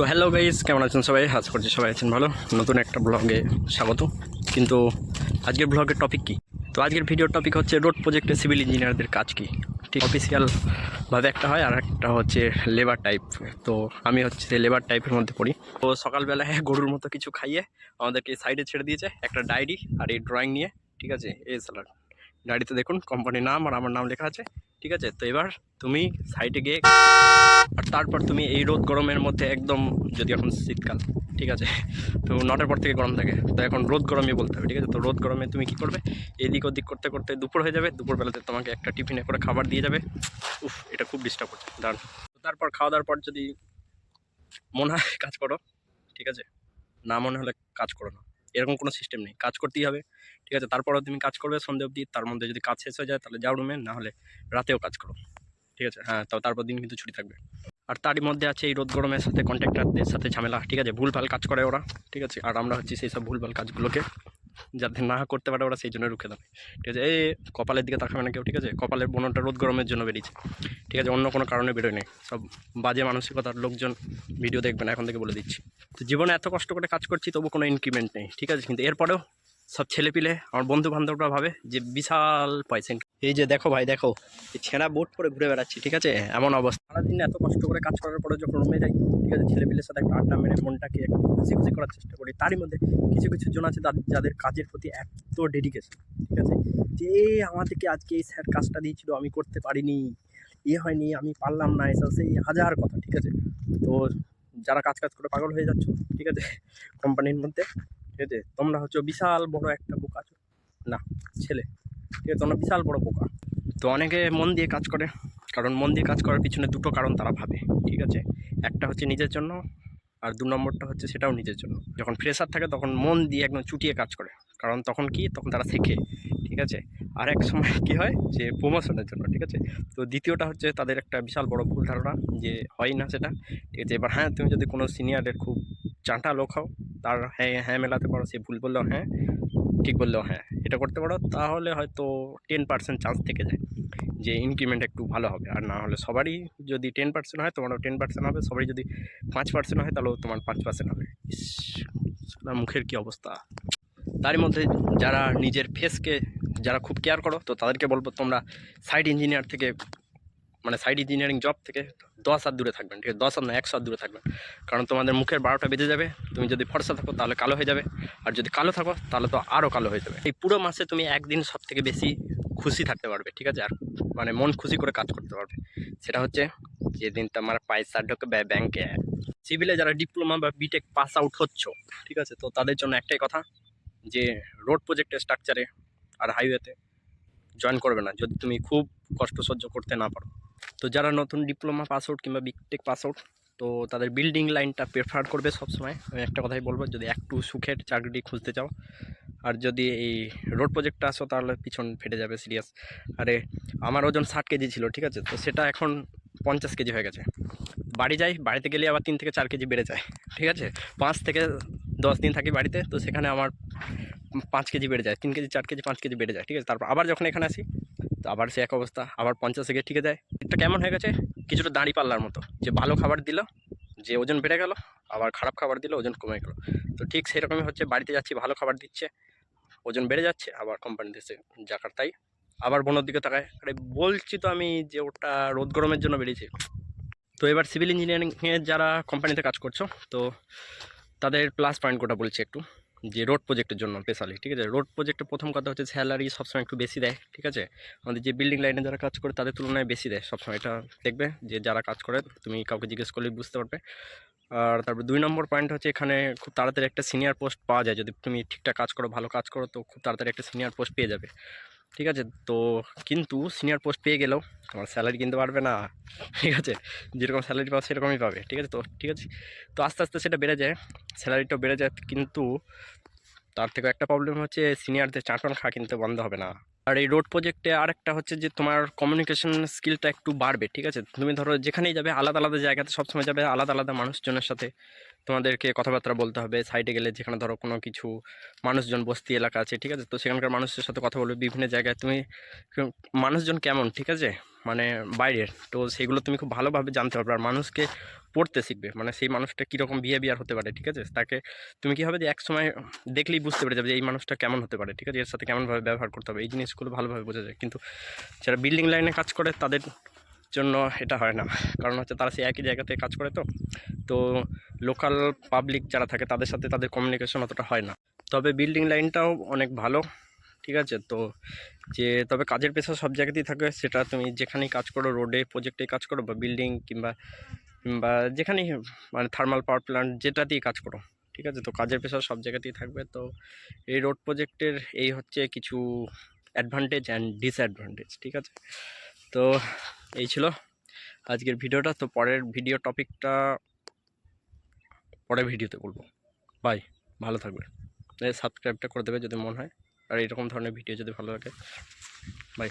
তো hello guys কেমন আছেন সবাই? আজ করছি সবাই আছেন ভালো। নতুন একটা ব্লগে স্বাগত। কিন্তু আজকের ব্লগের টপিক কি? তো আজকের ভিডিওর টপিক হচ্ছে রোড প্রজেক্টে সিভিল ইঞ্জিনিয়ারদের কাজ কি? ঠিক অফিসিয়ালভাবে একটা হয়, আর একটা হচ্ছে লেবার টাইপ তো আমি হচ্ছে লেবার টাইপের মধ্যে পড়ি। তো সকালবেলায় গরুর মতো কিছু খাইয়ে আমাদেরকে সাইডে ছেড়ে দিয়েছে, একটা ডায়েরি আর এই ড্রয়িং নিয়ে, ঠিক আছে? এই স্যালার ডায়েরিতে দেখুন কোম্পানির নাম আর আমার নাম লেখা আছে। ঠিক আছে? তো এবার তুমি সাইডে গিয়ে আর তারপর তুমি এই রোদ গরমের মধ্যে একদম যদি এখন শীতকাল, ঠিক আছে? তো নটার পর থেকে গরম থাকে। তো এখন রোদ গরমই বলতে হবে, ঠিক আছে? তো রোদ গরমে তুমি কি করবে? এদিক ওদিক করতে করতে দুপুর হয়ে যাবে। দুপুরবেলাতে তোমাকে একটা টিফিনে করে খাবার দিয়ে যাবে। উফ, এটা খুব ডিস্টার্ব করছে। দাঁড়ান তারপর খাওয়া দাওয়ার পর যদি মনে হয় কাজ করো, ঠিক আছে? না মনে হলে কাজ করো না। এরকম কোনো সিস্টেম নেই। কাজ করতেই হবে, ঠিক আছে? তারপরেও তুমি কাজ করবে সন্ধে অবধি, তার মধ্যে যদি কাজ শেষ হয়ে যায় তাহলে যাও রুমে না হলে রাতেও কাজ করো, ঠিক আছে? হ্যাঁ তো তারপর দিন কিন্তু ছুটি থাকবে। আর তারই মধ্যে আছে এই রোদ গরমের সাথে কন্ট্রাক্টারদের সাথে ঝামেলা, ঠিক আছে? ভুলভাল কাজ করে ওরা, ঠিক আছে? আর আমরা হচ্ছি সেই সব ভুলভাল কাজগুলোকে যাতে না করতে পারে ওরা সেই জন্য রুখে দেবে। ঠিক আছে? এই কপালের দিকে তাকাবে না কেউ, ঠিক আছে? কপালের বনটা রোদ গরমের জন্য বেরিয়েছে। ঠিক আছে? অন্য কোনো কারণে বেরোয় নেই। সব বাজে মানসিকতার লোকজন ভিডিও দেখবেন এখন থেকে বলে দিচ্ছি। তো জীবনে এত কষ্ট করে কাজ করছি, তবু কোনো ইনক্রিমেন্ট নেই। ঠিক আছে? কিন্তু এরপরেও সব ছেলেপিলে, আমার বন্ধু বান্ধবরা ভাবে যে বিশাল পয়সা এই যে দেখো ভাই, দেখো, এই ছেঁড়া বোট করে ঘুরে বেড়াচ্ছি, ঠিক আছে? এমন অবস্থা। সারাদিন এত কষ্ট করে কাজ করার পরে যখন রুমে যাই, ঠিক আছে, ছেলেপিলের সাথে একটা আড্ডা মেরে মনটাকে একটু খুশি খুশি করার চেষ্টা করি। তারই মধ্যে কিছু কিছু জন আছে যাদের কাজের প্রতি এত ডেডিকেশন ঠিক আছে? যে আমাদেরকে আজকে এই স্যার কাজটা দিয়েছিল, আমি করতে পারিনি। এ হয়নি, আমি পারলাম না, এসব সেই হাজার কথা, ঠিক আছে? তো যারা কাজ কাজ করে পাগল হয়ে যাচ্ছ, ঠিক আছে? কোম্পানির মধ্যে ঠিক আছে তোমরা হচ্ছে বিশাল বড় একটা বোকা। না, ছেলে। ঠিক আছে, তোমরা বিশাল বড় বোকা। তো অনেকে মন দিয়ে কাজ করে, কারণ মন দিয়ে কাজ করার পিছনে দুটো কারণ তারা ভাবে, ঠিক আছে? একটা হচ্ছে নিজের জন্য, আর দু নম্বরটা হচ্ছে সেটাও নিজের জন্য। যখন ফ্রেশার থাকে তখন মন দিয়ে একদম চুটিয়ে কাজ করে, কারণ তখন কি? তখন তারা শেখে, ঠিক আছে? আর এক সময় কি হয়? যে প্রমোশনের জন্য, ঠিক আছে? তো দ্বিতীয়টা হচ্ছে তাদের একটা বিশাল বড় ভুল ধারণা, যে হয় না সেটা। ঠিক আছে? এবার হ্যাঁ তুমি যদি কোনো সিনিয়রের খুব চাঁটা লোক হও তার হ্যাঁ হ্যাঁ মেলাতে পারো, সে ভুল বললেও হ্যাঁ ঠিক বললেও হ্যাঁ। এটা করতে পারো, তাহলে হয়তো টেন পার্সেন্ট চান্স থেকে যায় যে ইনক্রিমেন্ট একটু ভালো হবে। আর না হলে সবারই যদি টেন পার্সেন্ট হয়, তোমারও টেন পার্সেন্ট হবে, সবারই যদি পাঁচ পার্সেন্ট হয়, তাহলেও তোমার পাঁচ পার্সেন্ট হবে। মুখের কি অবস্থা। তারই মধ্যে যারা নিজের ফেসকে যারা খুব কেয়ার করো, তো তাদেরকে বলব তোমরা সাইড ইঞ্জিনিয়ার থেকে মানে সাইড ইঞ্জিনিয়ারিং জব থেকে দশ হাত দূরে থাকবেন, ঠিক আছে? দশ হাত না, একশো হাত দূরে থাকবেন। কারণ তোমাদের মুখের বারোটা বেজে যাবে, তুমি যদি ফর্সা থাকো তাহলে কালো হয়ে যাবে, আর যদি কালো থাকো তাহলে তো আরও কালো হয়ে যাবে। এই পুরো মাসে তুমি একদিন সব থেকে বেশি খুশি থাকতে পারবে, ঠিক আছে? আর মানে মন খুশি করে কাজ করতে পারবে। সেটা হচ্ছে যেদিন তোমার পয়সা ঢুকবে ব্যাংকে সিভিলে যারা ডিপ্লোমা বা বিটেক পাস আউট হচ্ছ, ঠিক আছে? তো তাদের জন্য একটাই কথা, যে রোড প্রজেক্টের স্ট্রাকচারে আর হাইওয়েতে জয়েন করবে না, যদি তুমি খুব কষ্ট সহ্য করতে না পারো। তো যারা নতুন ডিপ্লোমা পাস আউট কিংবা বিটেক পাস আউট তো তাদের বিল্ডিং লাইনটা প্রেফার করবে সবসময়। আমি একটা কথাই বলব, যদি একটু সুখের চাকরি খুঁজতে চাও, আর যদি এই রোড প্রজেক্টটা আসো তাহলে পিছন ফেটে যাবে সিরিয়াস আরে, আমার ওজন ষাট কেজি ছিল, ঠিক আছে? তো সেটা এখন পঞ্চাশ কেজি হয়ে গেছে। বাড়ি যাই, বাড়িতে গেলে আবার তিন থেকে চার কেজি বেড়ে যায়, ঠিক আছে? পাঁচ থেকে দশ দিন থাকি বাড়িতে, তো সেখানে আমার পাঁচ কেজি বেড়ে যায়, তিন কেজি, চার কেজি, পাঁচ কেজি বেড়ে যায়, ঠিক আছে? তারপর আবার যখন এখানে আসি তো আবার সে এক অবস্থা, আবার পঞ্চাশে গিয়ে ঠিকে যায় এটা কেমন হয়ে গেছে? কিছুটা দাঁড়ি পাল্লার মতো। যে ভালো খাবার দিল, যে ওজন বেড়ে গেল, আবার খারাপ খাবার দিল, ওজন কমে গেল। তো ঠিক সেরকমই হচ্ছে, বাড়িতে যাচ্ছি, ভালো খাবার দিচ্ছে, ওজন বেড়ে যাচ্ছে, আবার কোম্পানি দিচ্ছে যাকার তাই আবার বনোর দিকে তাকায়, আরে বলছি তো আমি যে ওটা রোদ গরমের জন্য বেরিয়েছে। তো এবার সিভিল ইঞ্জিনিয়ারিংয়ের যারা কোম্পানিতে কাজ করছ, তো তাদের প্লাস পয়েন্ট কোটা বলছি একটু। যে রোড প্রজেক্টের জন্য স্পেশালি ঠিক আছে? রোড প্রজেক্টের প্রথম কথা হচ্ছে স্যালারি সবসময় একটু বেশি দেয়, ঠিক আছে? আমাদের যে বিল্ডিং লাইনে যারা কাজ করে তাদের তুলনায় বেশি দেয় সবসময়। এটা দেখবে যে যারা কাজ করে, তুমি কাউকে জিজ্ঞেস করলেই বুঝতে পারবে। আর তারপর দুই নম্বর পয়েন্ট হচ্ছে এখানে খুব তাড়াতাড়ি একটা সিনিয়র পোস্ট পাওয়া যায়। যদি তুমি ঠিকঠাক কাজ করো, ভালো কাজ করো, তো খুব তাড়াতাড়ি একটা সিনিয়র পোস্ট পেয়ে যাবে। ঠিক আছে? তো কিন্তু সিনিয়র পোস্ট পেয়ে গেলেও তোমার স্যালারি কিনতে পারবে না। ঠিক আছে? যেরকম স্যালারি পাবে সেরকমই পাবে। ঠিক আছে? তো, ঠিক আছে? তো আস্তে আস্তে সেটা বেড়ে যায়। স্যালারিটাও বেড়ে যায়। কিন্তু তার থেকে একটা প্রবলেম হচ্ছে সিনিয়রদের চাটন খাওয়া কিন্তু বন্ধ হবে না। আর এই রোড প্রজেক্টে আরেকটা হচ্ছে যে তোমার কমিউনিকেশন স্কিলটা একটু বাড়বে, ঠিক আছে? তুমি ধরো যেখানেই যাবে আলাদা আলাদা জায়গাতে সবসময় যাবে আলাদা আলাদা মানুষজনের সাথে তোমাদেরকে কথাবার্তা বলতে হবে। সাইডে গেলে যেখানে ধরো কোনো কিছু মানুষজন বস্তি এলাকা আছে, ঠিক আছে? তো সেখানকার মানুষের সাথে কথা বলবে, বিভিন্ন জায়গায় তুমি মানুষজন কেমন, ঠিক আছে? মানে বাইরের, তো সেগুলো তুমি খুব ভালোভাবে জানতে পারবে। আর মানুষকে পড়তে শিখবে। মানে সেই মানুষটা কীরকম বিহেভিয়ার হতে পারে, ঠিক আছে? তাকে তুমি কী হবে যে এক সময় দেখলেই বুঝতে পেরে যাবে যে এই মানুষটা কেমন হতে পারে, ঠিক আছে? এর সাথে কেমনভাবে ব্যবহার করতে হবে, এই জিনিসগুলো ভালোভাবে বোঝা যায়। কিন্তু যারা বিল্ডিং লাইনে কাজ করে, তাদের জন্য এটা হয় না। কারণ হচ্ছে তারা সেই একই জায়গাতে কাজ করে তো। তো লোকাল পাবলিক যারা থাকে, তাদের সাথে তাদের কমিউনিকেশন অতটা হয় না। তবে বিল্ডিং লাইনটাও অনেক ভালো, ঠিক আছে? তো যে তবে কাজের পেশা সব জায়গাতেই থাকে সেটা তুমি যেখানেই কাজ করো রোডে প্রজেক্টে কাজ করো বা বিল্ডিং কিংবা কিংবা যেখানেই মানে থার্মাল পাওয়ার প্ল্যান্ট যেটাতেই কাজ করো ঠিক আছে? তো কাজের পেশা সব জায়গাতেই থাকবে। তো এই রোড প্রজেক্টের এই হচ্ছে কিছু অ্যাডভান্টেজ অ্যান্ড ডিসঅ্যাডভান্টেজ ঠিক আছে? তো এই ছিল আজকের ভিডিওটা। তো পরের ভিডিও টপিকটা পরের ভিডিওতে বলব। বাই ভালো থাকবে সাবস্ক্রাইবটা করে দেবে যদি মন হয়। আর এরকম ধরনের ভিডিও যদি ভালো লাগে বাই